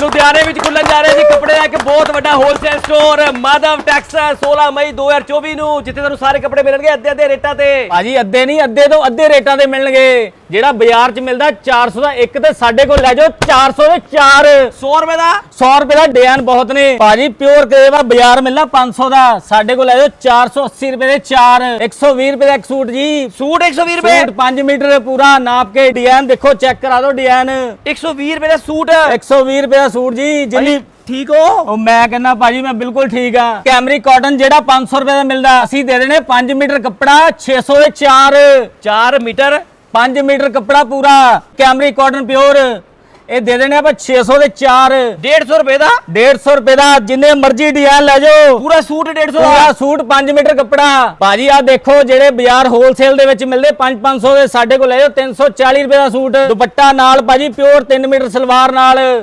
ਲੁਧਿਆਣੇ ਵਿੱਚ ਖੁੱਲਣ ਜਾ ਰਿਹਾ ਜੀ ਕੱਪੜੇ ਦਾ ਇੱਕ ਬਹੁਤ ਵੱਡਾ ਹੋਲਸੇਲ ਸਟੋਰ ਮਾਧਵ ਟੈਕਸਟਾਈਲ 16 ਮਈ 2024 ਨੂੰ ਜਿੱਥੇ ਤੁਹਾਨੂੰ ਸਾਰੇ ਕੱਪੜੇ ਮਿਲਣਗੇ ਅੱਧੇ ਅੱਧੇ ਰੇਟਾਂ ਤੇ। ਭਾਜੀ ਅੱਧੇ ਨਹੀਂ ਅੱਧੇ ਤੋਂ ਅੱਧੇ ਰੇਟਾਂ ਤੇ ਮਿਲਣਗੇ। ਜਿਹੜਾ ਬਾਜ਼ਾਰ 'ਚ ਮਿਲਦਾ 400 ਦਾ ਇੱਕ ਤੇ ਸਾਡੇ ਕੋਲ ਲੈ ਜਾਓ 400 ਦੇ 4 100 ਰੁਪਏ ਦਾ? 100 ਰੁਪਏ ਦਾ ਡਿਜ਼ਾਈਨ ਬਹੁਤ ਨੇ। ਭਾਜੀ ਪਿਓਰ ਕਰੇਵਾ ਬਾਜ਼ਾਰ ਮਿਲਣਾ 500 ਦਾ। ਸਾਡੇ ਕੋਲ ਲੈ ਜਾਓ 480 ਰੁਪਏ ਦੇ 4 120 ਰੁਪਏ ਦਾ ਇੱਕ ਸੂਟ ਜੀ। ਸੂਟ 120 ਰੁਪਏ? ਸੂਟ 5 ਮੀਟਰ ਪੂਰਾ ਨਾਪ ਕੇ ਡਿਜ਼ਾਈਨ ਦੇਖੋ ਚੈੱਕ ਕਰਾ ਦਿਓ ਡਿਜ਼ਾਈਨ। 120 ਰੁਪਏ ਦਾ ਸੂਟ। 120 ਰੁਪਏ ਦਾ ਸੂਟ ਜੀ ਜਿੰਨੀ ਠੀਕ ਹੋ? ਉਹ ਮੈਂ ਕਹਿੰਦਾ ਭਾਜੀ ਮੈਂ ਬਿਲਕੁਲ ਠੀਕ ਆ। ਕੈਮਰੀ ਕਾਟਨ ਜਿਹੜਾ 500 ਰੁਪਏ ਦਾ ਮਿਲਦਾ ਅਸੀਂ ਦੇ ਦੇਣੇ 5 ਮੀਟਰ ਕੱਪੜਾ 600 ਦੇ 4 4 ਮੀਟਰ? 5 ਮੀਟਰ ਕੱਪੜਾ ਪੂਰਾ ਕੈਮਰੀ ਕਾਟਨ ਪਿਓਰ। ਇਹ ਦੇ ਦੇਣੇ ਆਪਾਂ 600 ਦੇ 4 150 ਰੁਪਏ ਦਾ? 150 ਰੁਪਏ ਦਾ ਜਿੰਨੇ ਮਰਜ਼ੀ ਡਿਜ਼ਾਈਨ ਲੈ ਜਾਓ। ਪੂਰਾ ਸੂਟ 150 ਪੂਰਾ ਦਾ? ਸੂਟ 5 ਮੀਟਰ ਕੱਪੜਾ। ਭਾਜੀ ਆ ਦੇਖੋ ਜਿਹੜੇ ਬਾਜ਼ਾਰ ਹੋਲਸੇਲ ਦੇ ਵਿੱਚ ਮਿਲਦੇ 5-500 ਦੇ ਸਾਡੇ ਕੋਲ ਲੈ ਜਾਓ 340 ਰੁਪਏ ਦਾ ਸੂਟ। ਦੁਪੱਟਾ ਨਾਲ ਭਾਜੀ ਪਿਓਰ 3 ਮੀਟਰ ਸਲਵਾਰ ਨਾਲ।